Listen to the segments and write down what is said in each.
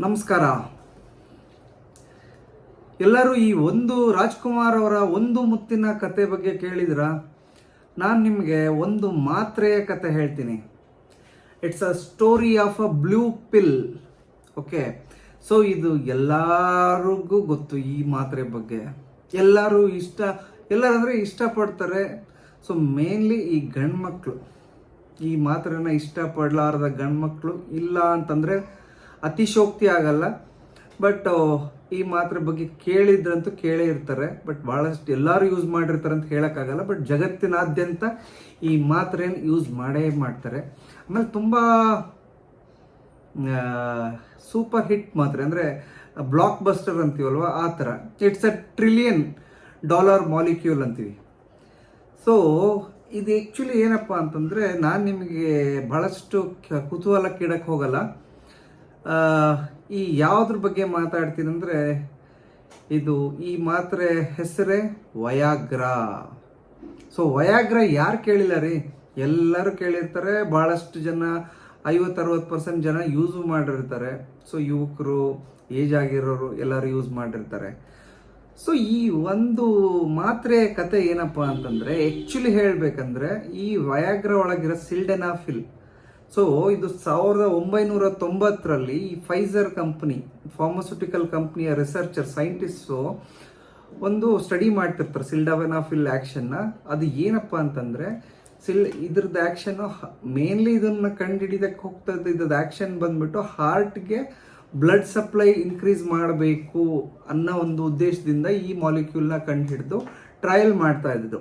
ನಮಸ್ಕಾರ. ಎಲ್ಲರೂ ಈ ಒಂದು ರಾಜ್ಕುಮಾರ್ ಅವರ ಒಂದು ಮುತ್ತಿನ ಕತೆ ಬಗ್ಗೆ ಕೇಳಿದ್ರ? ನಾನು ನಿಮಗೆ ಒಂದು ಮಾತ್ರೆಯ ಕತೆ ಹೇಳ್ತೀನಿ. It's a story of a blue pill okay so ಇದು ಎಲ್ಲರಿಗೂ ಗೊತ್ತು ಈ ಮಾತ್ರೆ ಬಗ್ಗೆ. ಎಲ್ಲರೂ ಇಷ್ಟ, ಎಲ್ಲರಂದ್ರೆ ಇಷ್ಟಪಡ್ತಾರೆ. ಸೊ ಮೇನ್ಲಿ ಈ ಗಂಡ್ಮಕ್ಳು. ಈ ಮಾತ್ರೆನ ಇಷ್ಟಪಡಲಾರದ ಗಂಡ್ಮಕ್ಳು ಇಲ್ಲ ಅಂತಂದರೆ ಅತಿಶೋಕ್ತಿ ಆಗಲ್ಲ ಬಟ್ ಈ ಮಾತ್ರೆ ಬಗ್ಗೆ ಕೇಳಿದ್ರಂತೂ ಕೇಳೇ ಇರ್ತಾರೆ. ಬಟ್ ಭಾಳಷ್ಟು ಎಲ್ಲರೂ ಯೂಸ್ ಮಾಡಿರ್ತಾರೆ ಅಂತ ಹೇಳೋಕ್ಕಾಗಲ್ಲ. ಬಟ್ ಜಗತ್ತಿನಾದ್ಯಂತ ಈ ಮಾತ್ರೇನು ಯೂಸ್ ಮಾಡೇ ಮಾಡ್ತಾರೆ. ಆಮೇಲೆ ತುಂಬ ಸೂಪರ್ ಹಿಟ್ ಮಾತ್ರೆ. ಅಂದರೆ ಬ್ಲಾಕ್ ಬಸ್ಟರ್ ಅಂತೀವಲ್ವ? ಆ ಥರ. It's a trillion dollar molecule ಅಂತೀವಿ. ಸೊ ಇದು ಆ್ಯಕ್ಚುಲಿ ಏನಪ್ಪ ಅಂತಂದರೆ, ನಾನು ನಿಮಗೆ ಭಾಳಷ್ಟು ಕುತೂಹಲಕ್ಕೆ ಕುತೂಹಲಕ್ಕೀಡಕ್ಕೆ ಹೋಗಲ್ಲ. ಈ ಯಾವುದ್ರ ಬಗ್ಗೆ ಮಾತಾಡ್ತೀನಿ ಅಂದರೆ ಇದು ಈ ಮಾತ್ರೆ ಹೆಸರೇ ವಯಾಗ್ರಾ. ಸೊ ವಯಾಗ್ರ ಯಾರು ಕೇಳಿಲ್ಲ ರೀ? ಎಲ್ಲರೂ ಕೇಳಿರ್ತಾರೆ ಭಾಳಷ್ಟು ಜನ ಐವತ್ತು ಅರವತ್ತು ಪರ್ಸೆಂಟ್ ಜನ ಯೂಸ್ ಮಾಡಿರ್ತಾರೆ. ಸೊ ಯುವಕರು ಏಜ್ ಆಗಿರೋರು ಎಲ್ಲರೂ ಯೂಸ್ ಮಾಡಿರ್ತಾರೆ. ಸೊ ಈ ಒಂದು ಮಾತ್ರೆ ಕತೆ ಏನಪ್ಪ ಅಂತಂದ್ರೆ ಆ್ಯಕ್ಚುಲಿ ಹೇಳಬೇಕಂದ್ರೆ ಈ ವಯಾಗ್ರ ಒಳಗಿರೋ ಸಿಲ್ಡೆನಾಫಿಲ್ ಸೊ ಇದು ಸಾವಿರದ ಒಂಬೈನೂರ ತೊಂಬತ್ತರಲ್ಲಿ ಈ ಫೈಸರ್ ಕಂಪ್ನಿ ಫಾರ್ಮಸ್ಯೂಟಿಕಲ್ ಕಂಪ್ನಿಯ ರಿಸರ್ಚರ್ ಸೈಂಟಿಸ್ಟು ಒಂದು ಸ್ಟಡಿ ಮಾಡ್ತಿರ್ತಾರೆ ಸಿಲ್ಡವೆನಾಫಿಲ್ ಆ್ಯಕ್ಷನ್ನ ಅದು ಏನಪ್ಪ ಅಂತಂದ್ರೆ ಸಿಲ್ ಇದ್ರದ್ದು ಆ್ಯಕ್ಷನ್ನು ಮೇನ್ಲಿ ಇದನ್ನ ಕಂಡುಹಿಡಿದಕ್ಕೆ ಹೋಗ್ತಾ ಇದ್ರದ್ದು ಆ್ಯಕ್ಷನ್ ಬಂದ್ಬಿಟ್ಟು ಹಾರ್ಟ್ಗೆ ಬ್ಲಡ್ ಸಪ್ಲೈ ಇನ್ಕ್ರೀಸ್ ಮಾಡಬೇಕು ಅನ್ನೋ ಒಂದು ಉದ್ದೇಶದಿಂದ ಈ ಮಾಲಿಕ್ಯೂಲ್ನ ಕಂಡುಹಿಡಿದು ಟ್ರಯಲ್ ಮಾಡ್ತಾ ಇದ್ದು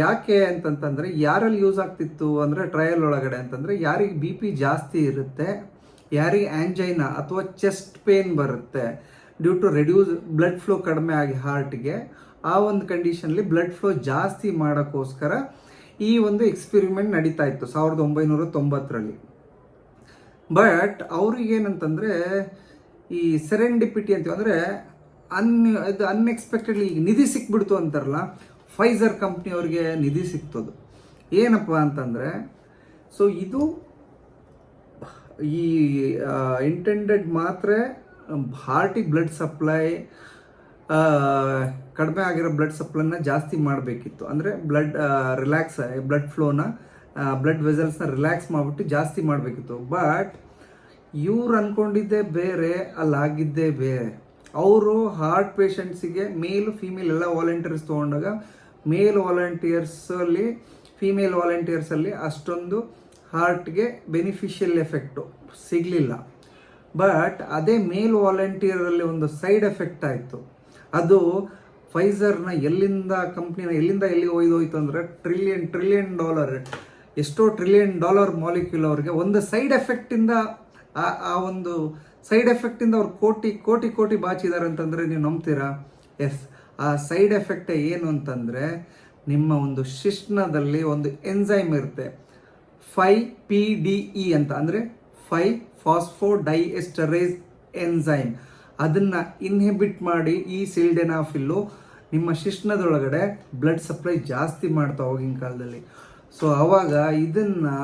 ಯಾಕೆ ಅಂತಂತಂದರೆ ಯಾರಲ್ಲಿ ಯೂಸ್ ಆಗ್ತಿತ್ತು ಅಂದ್ರೆ ಟ್ರಯಲ್ ಒಳಗಡೆ ಅಂತಂದ್ರೆ ಯಾರಿಗೆ ಬಿ ಪಿ ಜಾಸ್ತಿ ಇರುತ್ತೆ, ಯಾರಿಗೆ ಆಂಜೈನಾ ಅಥವಾ ಚೆಸ್ಟ್ ಪೇನ್ ಬರುತ್ತೆ due to reduce blood flow ಕಡಿಮೆ ಆಗಿ ಹಾರ್ಟ್ಗೆ ಆ ಒಂದು ಕಂಡೀಷನಲ್ಲಿ ಬ್ಲಡ್ ಫ್ಲೋ ಜಾಸ್ತಿ ಮಾಡೋಕ್ಕೋಸ್ಕರ ಈ ಒಂದು ಎಕ್ಸ್ಪೆರಿಮೆಂಟ್ ನಡೀತಾ ಇತ್ತು ಸಾವಿರದ ಒಂಬೈನೂರ ತೊಂಬತ್ತರಲ್ಲಿ. ಬಟ್ ಅವ್ರಿಗೆ ಏನಂತಂದ್ರೆ ಈ ಸೆರೆಂಡಿಪಿಟಿ ಅಂತೀವಿ, ಅಂದರೆ ಅನ್ ಇದು ಅನ್ಎಕ್ಸ್ಪೆಕ್ಟೆಡ್ಲಿ ಈಗ ನಿಧಿ ಸಿಕ್ಬಿಡ್ತು ಅಂತಾರಲ್ಲ ಫೈಸರ್ ಕಂಪ್ನಿ ಅವ್ರಿಗೆ ನಿಧಿ ಸಿಕ್ತದು ಏನಪ್ಪ ಅಂತಂದ್ರೆ ಸೊ ಇದು ಈ ಇಂಟೆಂಡೆಡ್ ಮಾತ್ರ ಹಾರ್ಟಿಗೆ ಬ್ಲಡ್ ಸಪ್ಲೈ ಕಡಿಮೆ ಆಗಿರೋ ಬ್ಲಡ್ ಸಪ್ಲೈನ ಜಾಸ್ತಿ ಮಾಡಬೇಕಿತ್ತು. ಅಂದರೆ ಬ್ಲಡ್ ರಿಲ್ಯಾಕ್ಸ್ ಬ್ಲಡ್ ಫ್ಲೋನ ಬ್ಲಡ್ ವೆಸಲ್ಸ್ನ ರಿಲ್ಯಾಕ್ಸ್ ಮಾಡಿಬಿಟ್ಟು ಜಾಸ್ತಿ ಮಾಡಬೇಕಿತ್ತು. ಬಟ್ ಇವ್ರು ಅನ್ಕೊಂಡಿದ್ದೆ ಬೇರೆ ಅಲ್ಲಾಗಿದ್ದೇ ಬೇರೆ. ಅವರು ಹಾರ್ಟ್ ಪೇಷಂಟ್ಸಿಗೆ ಮೇಲ್ ಫೀಮೇಲ್ ಎಲ್ಲ ವಾಲಂಟಿಯರ್ಸ್ ತೊಗೊಂಡಾಗ ಮೇಲ್ ವಾಲಂಟಿಯರ್ಸಲ್ಲಿ ಫೀಮೇಲ್ ವಾಲಂಟಿಯರ್ಸಲ್ಲಿ ಅಷ್ಟೊಂದು ಹಾರ್ಟ್ಗೆ ಬೆನಿಫಿಷಿಯಲ್ ಎಫೆಕ್ಟು ಸಿಗಲಿಲ್ಲ. ಬಟ್ ಅದೇ ಮೇಲ್ ವಾಲಂಟಿಯರಲ್ಲಿ ಒಂದು ಸೈಡ್ ಎಫೆಕ್ಟ್ ಆಯಿತು. ಅದು ಫೈಸರ್ನ ಎಲ್ಲಿಂದ ಕಂಪ್ನಿನ ಎಲ್ಲಿಂದ ಎಲ್ಲಿಗೆ ಒಯ್ದೋಯ್ತು ಅಂದರೆ ಟ್ರಿಲಿಯನ್ ಟ್ರಿಲಿಯನ್ ಡಾಲರ್ ಎಷ್ಟೋ ಟ್ರಿಲಿಯನ್ ಡಾಲರ್ ಮಾಲಿಕ್ಯೂಲ್ ಅವ್ರಿಗೆ ಒಂದು ಸೈಡ್ ಎಫೆಕ್ಟಿಂದ ಆ ಆ ಒಂದು ಸೈಡ್ ಎಫೆಕ್ಟಿಂದ ಅವ್ರು ಕೋಟಿ ಕೋಟಿ ಕೋಟಿ ಬಾಚಿದ್ದಾರೆ ಅಂತಂದರೆ ನೀವು ನಂಬ್ತೀರಾ? ಎಸ್ ಆ ಸೈಡ್ ಎಫೆಕ್ಟ್ ಏನು ಅಂತಂದರೆ ನಿಮ್ಮ ಒಂದು ಶಿಶ್ನದಲ್ಲಿ ಒಂದು ಎನ್ಝೈಮ್ ಇರುತ್ತೆ. ಫೈ ಪಿ ಡಿ ಇ ಅಂತ, ಅಂದರೆ ಫೈ ಫಾಸ್ಫೋ ಡೈಎಸ್ಟರೇಸ್ ಎನ್ಝೈಮ್. ಅದನ್ನು ಇನ್ಹಿಬಿಟ್ ಮಾಡಿ ಈ ಸಿಲ್ಡೆನಾಫಿಲ್ಲು ನಿಮ್ಮ ಶಿಶ್ನದೊಳಗಡೆ ಬ್ಲಡ್ ಸಪ್ಲೈ ಜಾಸ್ತಿ ಮಾಡ್ತಾ ಹೋಗಿನ ಕಾಲದಲ್ಲಿ. ಸೊ ಆವಾಗ ಇದನ್ನು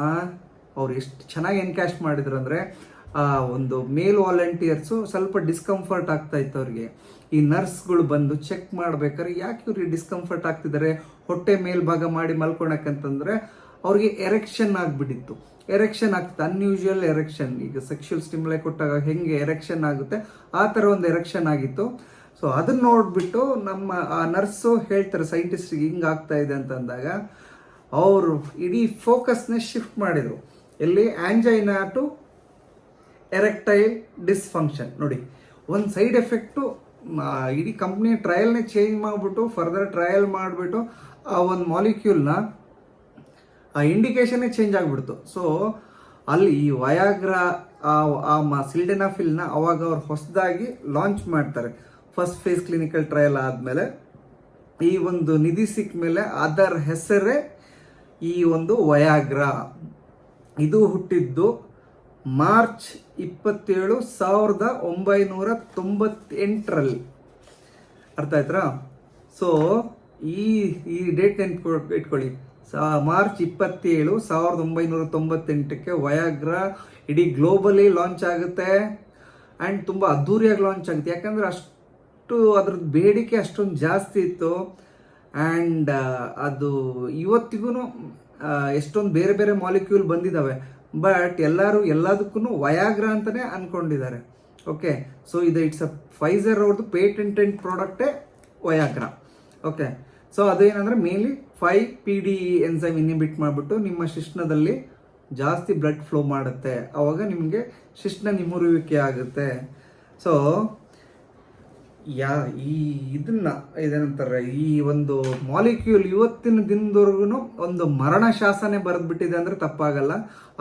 ಅವ್ರು ಎಷ್ಟು ಚೆನ್ನಾಗಿ ಎನ್ಕ್ಯಾಶ್ ಮಾಡಿದ್ರು ಅಂದರೆ ಆ ಒಂದು ಮೇಲ್ ವಾಲಂಟಿಯರ್ಸು ಸ್ವಲ್ಪ ಡಿಸ್ಕಂಫರ್ಟ್ ಆಗ್ತಾ ಇತ್ತು ಅವ್ರಿಗೆ. ಈ ನರ್ಸ್ಗಳು ಬಂದು ಚೆಕ್ ಮಾಡ್ಬೇಕಾದ್ರೆ ಯಾಕೆ ಇವ್ರಿಗೆ ಡಿಸ್ಕಂಫರ್ಟ್ ಆಗ್ತಿದ್ದಾರೆ? ಹೊಟ್ಟೆ ಮೇಲ್ಭಾಗ ಮಾಡಿ ಮಲ್ಕೊಳಕಂತಂದ್ರೆ ಅವ್ರಿಗೆ ಎರೆಕ್ಷನ್ ಆಗಿಬಿಟ್ಟಿತ್ತು. ಎರೆಕ್ಷನ್ ಆಗ್ತದೆ ಅನ್ಯೂಶುವಲ್ ಎರೆಕ್ಷನ್ ಈಗ ಸೆಕ್ಷುವಲ್ ಸ್ಟಿಮ್ಲೈ ಕೊಟ್ಟಾಗ ಹೆಂಗೆ ಎರೆಕ್ಷನ್ ಆಗುತ್ತೆ? ಆ ಥರ ಒಂದು ಎರೆಕ್ಷನ್ ಆಗಿತ್ತು. ಸೊ ಅದನ್ನ ನೋಡ್ಬಿಟ್ಟು ನಮ್ಮ ಆ ನರ್ಸು ಹೇಳ್ತಾರೆ ಸೈಂಟಿಸ್ಟಿಗೆ ಹಿಂಗೆ ಆಗ್ತಾ ಇದೆ ಅಂತಂದಾಗ ಅವರು ಇಡೀ ಫೋಕಸ್ನ ಶಿಫ್ಟ್ ಮಾಡಿದರು. ಎಲ್ಲಿ? ಆಂಜೈನಾ ಟು ಎರೆಕ್ಟೈಲ್ ಡಿಸ್ಫಂಕ್ಷನ್ ನೋಡಿ, ಒಂದು ಸೈಡ್ ಎಫೆಕ್ಟು ಇಡೀ ಕಂಪ್ನಿ ಟ್ರಯಲ್ನೇ ಚೇಂಜ್ ಮಾಡಿಬಿಟ್ಟು ಫರ್ದರ್ ಟ್ರಯಲ್ ಮಾಡಿಬಿಟ್ಟು, ಆ ಒಂದು ಮಾಲಿಕ್ಯೂಲ್ನ ಆ ಇಂಡಿಕೇಶನ್ನೇ ಚೇಂಜ್ ಆಗಿಬಿಡ್ತು. ಸೊ ಅಲ್ಲಿ ಈ ವಯಾಗ್ರ ಆ ಸಿಲ್ಡೆನಾಫಿಲ್ನ ಅವಾಗ ಅವ್ರು ಹೊಸದಾಗಿ ಲಾಂಚ್ ಮಾಡ್ತಾರೆ. ಫಸ್ಟ್ ಫೇಸ್ ಕ್ಲಿನಿಕಲ್ ಟ್ರಯಲ್ ಆದಮೇಲೆ, ಈ ಒಂದು ನಿಧಿ ಸಿಕ್ಕ ಮೇಲೆ ಅದರ ಹೆಸರೇ ಈ ಒಂದು ವಯಾಗ್ರ ಇದು ಹುಟ್ಟಿದ್ದು ಮಾರ್ಚ್ ಇಪ್ಪತ್ತೇಳು ಸಾವಿರದ ಒಂಬೈನೂರ ತೊಂಬತ್ತೆಂಟರಲ್ಲಿ. ಅರ್ಥ ಆಯ್ತಾ ಸೊ ಈ ಈ ಡೇಟ್ ನೆನ್ಪು ಇಟ್ಕೊಳ್ಳಿ. ಮಾರ್ಚ್ ಇಪ್ಪತ್ತೇಳು ಸಾವಿರದ ಒಂಬೈನೂರ ತೊಂಬತ್ತೆಂಟಕ್ಕೆ ವಯಾಗ್ರ ಇಡೀ ಗ್ಲೋಬಲಿ ಲಾಂಚ್ ಆಗುತ್ತೆ. ಆ್ಯಂಡ್ ತುಂಬ ಅದ್ಧೂರಿಯಾಗಿ ಲಾಂಚ್ ಆಗುತ್ತೆ. ಯಾಕಂದರೆ ಅಷ್ಟು ಅದ್ರದ್ದು ಬೇಡಿಕೆ ಅಷ್ಟೊಂದು ಜಾಸ್ತಿ ಇತ್ತು. ಆ್ಯಂಡ್ ಅದು ಇವತ್ತಿಗೂ ಎಷ್ಟೊಂದು ಬೇರೆ ಬೇರೆ ಮಾಲಿಕ್ಯೂಲ್ ಬಂದಿದ್ದಾವೆ. ಬಟ್ ಎಲ್ಲರೂ ಎಲ್ಲದಕ್ಕೂ ವಯಾಗ್ರ ಅಂತಲೇ ಅಂದ್ಕೊಂಡಿದ್ದಾರೆ ಓಕೆ ಸೊ ಇದು ಇಟ್ಸ್ ಅ ಫೈಸರ್ ಅವ್ರದ್ದು ಪೇಟೆಂಟೆಂಟ್ ಪ್ರಾಡಕ್ಟೇ Viagra okay so ಅದೇನಂದರೆ mainly five P D enzyme inhibit ಮಾಡಿಬಿಟ್ಟು ನಿಮ್ಮ ಶಿಶ್ನದಲ್ಲಿ ಜಾಸ್ತಿ ಬ್ಲಡ್ ಫ್ಲೋ ಮಾಡುತ್ತೆ. ಅವಾಗ ನಿಮಗೆ ಶಿಶ್ನ ನಿಮ್ಮುರುವಿಕೆ ಆಗುತ್ತೆ. ಸೊ ಯಾ, ಈ ಇದನ್ನ ಇದೇನಂತಾರೆ ಈ ಒಂದು ಮಾಲಿಕ್ಯೂಲ್ ಇವತ್ತಿನ ದಿನದವರೆಗೂ ಒಂದು ಮರಣ ಶಾಸನೆ ಬರೆದ್ಬಿಟ್ಟಿದೆ ಅಂದ್ರೆ ತಪ್ಪಾಗಲ್ಲ.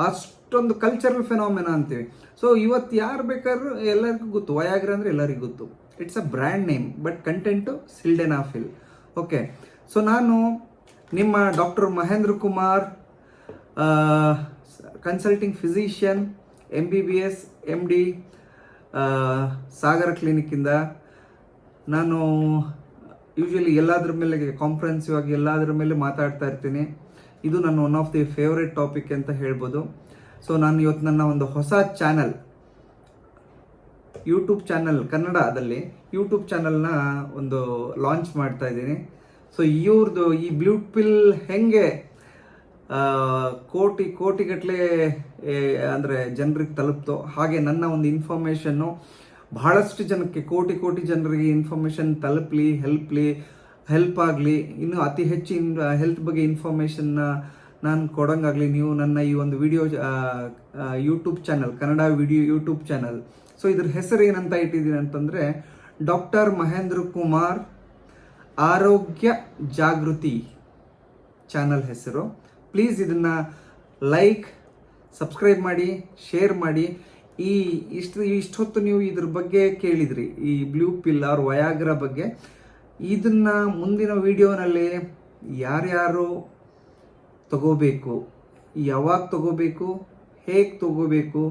ಅಷ್ಟೊಂದು ಕಲ್ಚರಲ್ ಫೆನಾಮಿನ ಅಂತೀವಿ. ಸೊ ಇವತ್ತು ಯಾರು ಬೇಕಾದ್ರೂ ಎಲ್ಲರಿಗೂ ಗೊತ್ತು. ವಯಾಗ್ರ ಅಂದ್ರೆ ಎಲ್ಲರಿಗೂ ಗೊತ್ತು. It's a brand name but content sildenafil okay so ನಾನು ನಿಮ್ಮ doctor Mahendra Kumar consulting physician M B B S M D Sagara ಕ್ಲಿನಿಕ್ಕಿಂದ ನಾನು ಯೂಶಲಿ ಎಲ್ಲದ್ರ ಮೇಲೆ ಕಾನ್ಫರೆನ್ಸಿವ್ ಆಗಿ ಎಲ್ಲದ್ರ ಮೇಲೆ ಮಾತಾಡ್ತಾ ಇರ್ತೀನಿ. ಇದು ನನ್ನ one of the favourite topic ಅಂತ ಹೇಳ್ಬೋದು. ಸೊ ನಾನು ಇವತ್ತು ನನ್ನ ಒಂದು ಹೊಸ ಚಾನಲ್ ಯೂಟ್ಯೂಬ್ ಚಾನಲ್ ಕನ್ನಡದಲ್ಲಿ ಯೂಟ್ಯೂಬ್ ಚಾನಲ್ನ ಒಂದು ಲಾಂಚ್ ಮಾಡ್ತಾ ಇದ್ದೀನಿ. ಸೊ ಇವ್ರದ್ದು ಈ ಬ್ಲೂ ಪಿಲ್ ಹೆಂಗೆ ಕೋಟಿ ಕೋಟಿಗಟ್ಟಲೆ ಅಂದರೆ ಜನರಿಗೆ ತಲುಪ್ತೋ ಹಾಗೆ ನನ್ನ ಒಂದು ಇನ್ಫಾರ್ಮೇಷನ್ನು ಬಹಳಷ್ಟು ಜನಕ್ಕೆ, ಕೋಟಿ ಕೋಟಿ ಜನರಿಗೆ ಇನ್ಫಾರ್ಮೇಷನ್ ತಲುಪಲಿ ಹೆಲ್ಪ್ಲಿ ಹೆಲ್ಪ್ ಆಗಲಿ, ಇನ್ನು ಅತಿ ಹೆಚ್ಚು ಹೆಲ್ತ್ ಬಗ್ಗೆ ಇನ್ಫಾರ್ಮೇಷನ್ನ ನಾನು ಕೊಡೋಂಗಾಗಲಿ ನೀವು ನನ್ನ ಈ ಒಂದು video YouTube channel Kannada video YouTube channel so ಇದ್ರ ಹೆಸರು ಏನಂತ ಇಟ್ಟಿದ್ದೀನಿ ಅಂತಂದರೆ ಡಾಕ್ಟರ್ ಮಹೇಂದ್ರ ಕುಮಾರ್ ಆರೋಗ್ಯ ಜಾಗೃತಿ ಚಾನಲ್ ಹೆಸರು. ಪ್ಲೀಸ್ ಇದನ್ನ ಲೈಕ್ ಸಬ್ಸ್ಕ್ರೈಬ್ ಮಾಡಿ ಶೇರ್ ಮಾಡಿ. ಈ ಇಷ್ಟು ಇಷ್ಟೊತ್ತು ನೀವು ಇದ್ರ ಬಗ್ಗೆ ಕೇಳಿದ್ರಿ, ಈ ಬ್ಲೂ ಪಿಲ್ ಆರ್ ವಯಾಗ್ರ ಬಗ್ಗೆ. ಇದನ್ನ ಮುಂದಿನ ವಿಡಿಯೋನಲ್ಲಿ ಯಾರ್ಯಾರು ತಗೋಬೇಕು, ಯಾವಾಗ ತಗೋಬೇಕು, ಹೇಗೆ ತಗೋಬೇಕು,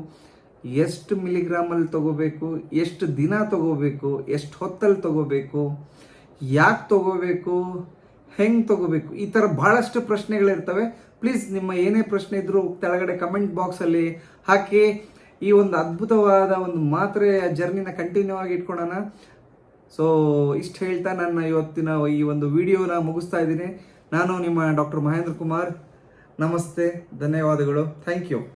ಎಷ್ಟು ಮಿಲಿಗ್ರಾಮಲ್ಲಿ ತಗೋಬೇಕು, ಎಷ್ಟು ದಿನ ತಗೋಬೇಕು, ಎಷ್ಟು ಹೊತ್ತಲ್ಲಿ ತಗೋಬೇಕು, ಯಾಕೆ ತಗೋಬೇಕು, ಹೆಂಗೆ ತಗೋಬೇಕು, ಈ ಥರ ಭಾಳಷ್ಟು ಪ್ರಶ್ನೆಗಳಿರ್ತವೆ. ಪ್ಲೀಸ್ ನಿಮ್ಮ ಏನೇ ಪ್ರಶ್ನೆ ಇದ್ದರೂ ಕೆಳಗಡೆ ಕಮೆಂಟ್ ಬಾಕ್ಸಲ್ಲಿ ಹಾಕಿ. ಈ ಒಂದು ಅದ್ಭುತವಾದ ಒಂದು ಮಾತ್ರೆ ಜರ್ನಿನ ಕಂಟಿನ್ಯೂ ಆಗಿ ಇಟ್ಕೊಳ್ಳೋಣ ಸೊ ಇಷ್ಟು ಹೇಳ್ತಾ ನನ್ನ ಇವತ್ತಿನ ಈ ಒಂದು ವಿಡಿಯೋನ ಮುಗಿಸ್ತಾ ಇದ್ದೀನಿ. ನಾನು ನಿಮ್ಮ ಡಾಕ್ಟರ್ ಮಹೇಂದ್ರ ಕುಮಾರ್. ನಮಸ್ತೆ, ಧನ್ಯವಾದಗಳು. Thank you